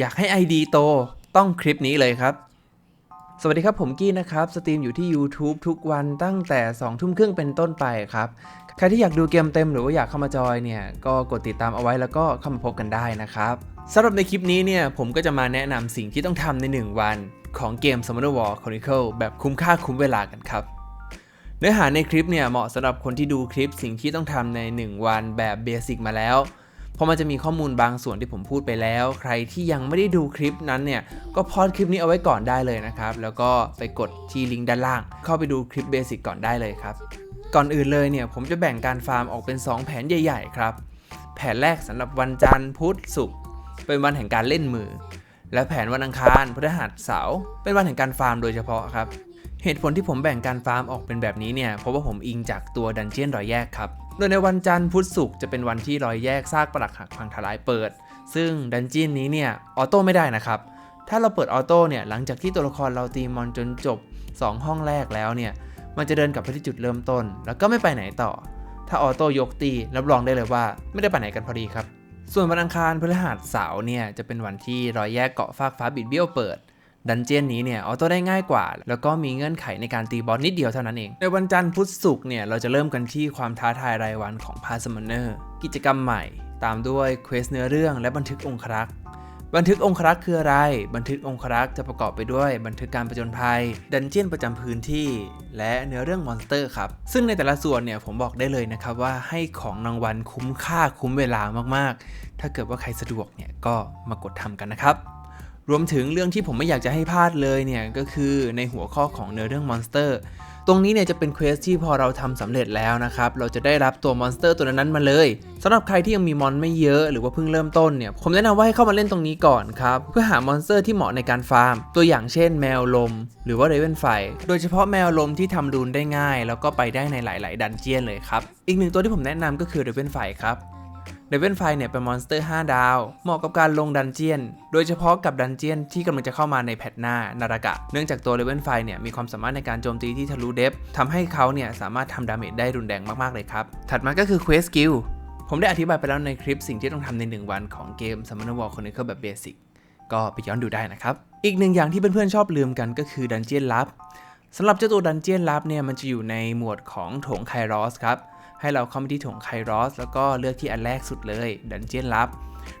อยากให้ ID โตต้องคลิปนี้เลยครับ สวัสดีครับผมกี้นะครับ สตรีมอยู่ที่ YouTube ทุกวันตั้งแต่ 2 ทุ่มครึ่งเป็นต้นไปครับ ใครที่อยากดูเกมเต็มหรือว่าอยากเข้ามาจอยเนี่ย ก็กดติดตามเอาไว้แล้วก็เข้ามาพบกันได้นะครับสำหรับในคลิปนี้เนี่ย ผมก็จะมาแนะนำสิ่งที่ต้องทำใน 1 วันของเกม Summoner War Chronicle แบบคุ้มค่าคุ้มเวลากันครับเนื้อหาในคลิปเนี่ยเหมาะสำหรับคนที่ดูคลิปสิ่งที่ต้องทำใน 1 วันแบบเบสิกมาแล้ว เพราะมันจะมีข้อมูลบางส่วนที่ผมพูดไปแล้ว ใครที่ยังไม่ได้ดูคลิปนั้นเนี่ย ก็พอดคลิปนี้เอาไว้ก่อนได้เลยนะครับ แล้วก็ไปกดที่ลิงก์ด้านล่าง เข้าไปดูคลิปเบสิกก่อนได้เลยครับ ก่อนอื่นเลยเนี่ยผมจะแบ่งการฟาร์มออกเป็น 2 แผนใหญ่ ๆ ครับ แผนแรกสำหรับวันจันทร์พุธศุกร์เป็นวันแห่งการเล่นมือ และแผนวันอังคารพฤหัสเสาร์เป็นวันแห่งการฟาร์มโดยเฉพาะครับ เหตุผลที่ผมแบ่งการฟาร์มออกเป็นแบบนี้เนี่ย เพราะว่าผมอิงจากตัวดันเจียนรอยแยกครับ โดยในวันจันทร์พุธศุกร์จะเป็นวันที่รอยแยกซากปรักหักพังทลายเปิด ซึ่งดันเจียนนี้เนี่ยออโต้ไม่ได้นะครับ ถ้าเราเปิดออโต้เนี่ยหลังจากที่ตัวละครเราตีมอนจนจบ 2 ห้องแรกแล้วเนี่ย มันจะเดินกลับไปที่จุดเริ่มต้น แล้วก็ไม่ไปไหนต่อ ถ้าออโต้ยกตีรับรองได้เลยว่าไม่ได้ไปไหนกันพอดีครับ ส่วนวันอังคารพฤหัสเสาร์เนี่ยจะเป็นวันที่รอยแยกเกาะฟากฟ้าบิดเบี้ยวเปิด ดันเจียนนี้เนี่ยออโต้ได้ง่ายกว่า แล้วก็มีเงื่อนไขในการตีบอสนิดเดียวเท่านั้นเอง ในวันจันทร์พุธศุกร์เนี่ยเราจะเริ่มกันที่ความท้าทายรายวันของพาสมเนอร์กิจกรรมใหม่ ตามด้วยเควสเนื้อเรื่องและบันทึกองครักษ์บันทึกองครักษ์คืออะไร บันทึกองครักษ์จะประกอบไปด้วยบันทึกการประจนภัย ดันเจียนประจำพื้นที่ และเนื้อเรื่องมอนสเตอร์ครับ ซึ่งในแต่ละส่วนเนี่ยผมบอกได้เลยนะครับว่าให้ของรางวัลคุ้มค่าคุ้มเวลามากๆ ถ้าเกิดว่าใครสะดวกเนี่ยก็มากดทำกันนะครับ รวมถึงเรื่องที่ผมไม่อยากจะให้พลาดเลยเนี่ย ก็คือในหัวข้อของเนื้อเรื่องมอนสเตอร์ตรงนี้เนี่ยจะเป็นเควสที่พอเราทำสำเร็จแล้วนะครับ เราจะได้รับตัวมอนสเตอร์ตัวนั้นมาเลยสำหรับใครที่ยังมีมอนไม่เยอะหรือว่าเพิ่งเริ่มต้นเนี่ย ผมแนะนำว่าให้เข้ามาเล่นตรงนี้ก่อนครับ เพื่อหามอนสเตอร์ที่เหมาะในการฟาร์ม ตัวอย่างเช่นแมวลม หรือว่าเรเวนไฟ โดยเฉพาะแมวลมที่ทำรูนได้ง่าย แล้วก็ไปได้ในหลาย ๆ ดันเจียนเลยครับ อีกหนึ่งตัวที่ผมแนะนำก็คือเรเวนไฟครับ เ a เวนไฟเนี่ยเป็นมอนสเตอร์ 5 ดาว เหมาะกับการลงดันเจียน โดยเฉพาะกับดันเจียนที่กำลังจะเข้ามาในแพทหน้า นารากะ เนื่องจากตัวเ a เวนไฟเนี่ยมีความสามารถในการโจมตีที่ทะลุเดฟทำให้เขาเนี่ยสามารถทำดาเมจได้รุนแรงมากๆเลยครับ ถัดมาก็คือ Quest Skill ผมได้อธิบายไปแล้วในคลิปสิ่งที่ต้องทำใน 1 วันของเกม Summoner War Chronicle แบบเบสิกก็ไปย้อนดูได้นะครับ อีกหนึ่งอย่างที่เพื่อนๆชอบลืมกันก็คือดันเจียนลับสำหรับเจ้าตัวดันเจียนลับเนี่ยมันจะอยู่ในหมวดของโถงไครอสครับ ให้เราเข้าไปที่ถงไครอสแล้วก็เลือกที่อันแรกสุดเลยดันเจียนลับ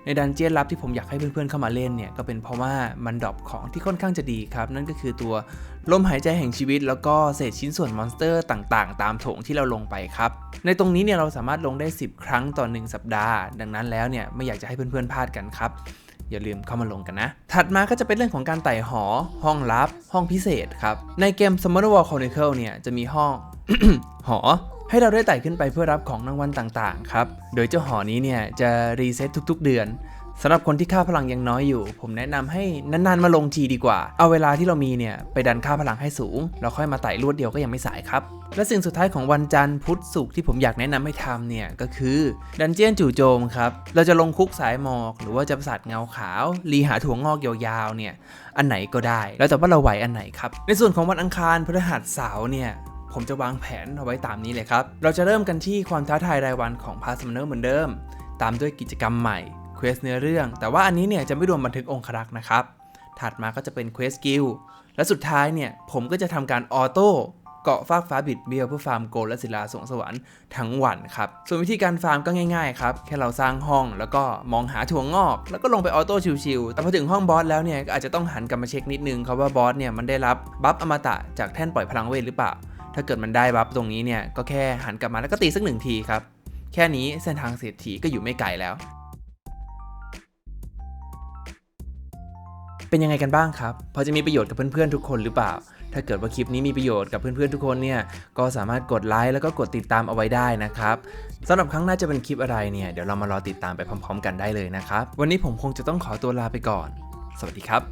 ในดันเจียนลับที่ผมอยากให้เพื่อนๆเข้ามาเล่นเนี่ยก็เป็นเพราะว่ามันดรอปของที่ค่อนข้างจะดีครับ นั่นก็คือตัวลมหายใจแห่งชีวิต แล้วก็เศษชิ้นส่วนมอนสเตอร์ต่างๆ ตามโถงที่เราลงไปครับ ในตรงนี้เนี่ยเราสามารถลงได้ 10 ครั้งต่อ 1 สัปดาห์ ดังนั้นแล้วเนี่ยไม่อยากจะให้เพื่อนๆพลาดกันครับอย่าลืมเข้ามาลงกันนะ ถัดมาก็จะเป็นเรื่องของการไต่หอ ห้องลับ ห้องพิเศษครับ ในเกม Summoner War Chronicle เนี่ย จะมีห้อง หอ ให้เราได้ไต่ขึ้นไปเพื่อรับของรางวัลต่างๆครับ โดยเจ้าหอนี้เนี่ยจะรีเซ็ตทุกๆเดือนสำหรับคนที่ค่าพลังยังน้อยอยู่ ผมแนะนำให้นานๆมาลงทีดีกว่า เอาเวลาที่เรามีเนี่ยไปดันค่าพลังให้สูงเราค่อยมาไต่รวดเดียวก็ยังไม่สายครับ และสิ่งสุดท้ายของวันจันทร์พุธศุกร์ที่ผมอยากแนะนำให้ทำเนี่ยก็คือดันเจียนจู่โจมครับ เราจะลงคุกสายหมอก หรือว่าจะประสาทเงาขาว รีหาถั่วงอกยาวๆเนี่ยอันไหนก็ได้ แล้วแต่ว่าเราไหวอันไหนครับ ในส่วนของวันอังคารพฤหัสเสาร์เนี่ย ผมจะวางแผนเอาไว้ตามนี้เลยครับ เราจะเริ่มกันที่ความท้าทายรายวันของพาสมเนอร์เหมือนเดิม ตามด้วยกิจกรรมใหม่เควสเนื้อเรื่อง แต่ว่าอันนี้เนี่ยจะไม่รวมบันทึกองครักษ์นะครับ ถัดมาก็จะเป็นเควสกิลและสุดท้ายเนี่ยผมก็จะทำการออโต้เกาะฟากฟ้าบิดเบี้ยวเพื่อฟาร์มโกลและศิลาสวงสวรรค์ทั้งวันครับ ส่วนวิธีการฟาร์มก็ง่ายๆครับ แค่เราสร้างห้องแล้วก็มองหาถั่วงอก แล้วก็ลงไปออโต้ชิวๆ แต่พอถึงห้องบอสแล้วเนี่ยก็อาจจะต้องหันกลับมาเช็คนิดนึงครับว่าบอสเนี่ยมันได้รับบัฟอมตะจากแท่นปล่อยพลังเวทหรือเปล่า ถ้าเกิดมันได้บัฟตรงนี้เนี่ยก็แค่หันกลับมาแล้วก็ตีสักหนึ่งทีครับ แค่นี้เส้นทางเศรษฐีก็อยู่ไม่ไกลแล้ว เป็นยังไงกันบ้างครับ พอจะมีประโยชน์กับเพื่อนๆทุกคนหรือเปล่า ถ้าเกิดว่าคลิปนี้มีประโยชน์กับเพื่อนๆทุกคนเนี่ย ก็สามารถกดไลค์แล้วก็กดติดตามเอาไว้ได้นะครับสำหรับครั้งหน้าจะเป็นคลิปอะไรเนี่ยเดี๋ยวเรามารอติดตามไปพร้อม ๆ กันได้เลยนะครับ วันนี้ผมคงจะต้องขอตัวลาไปก่อน สวัสดีครับ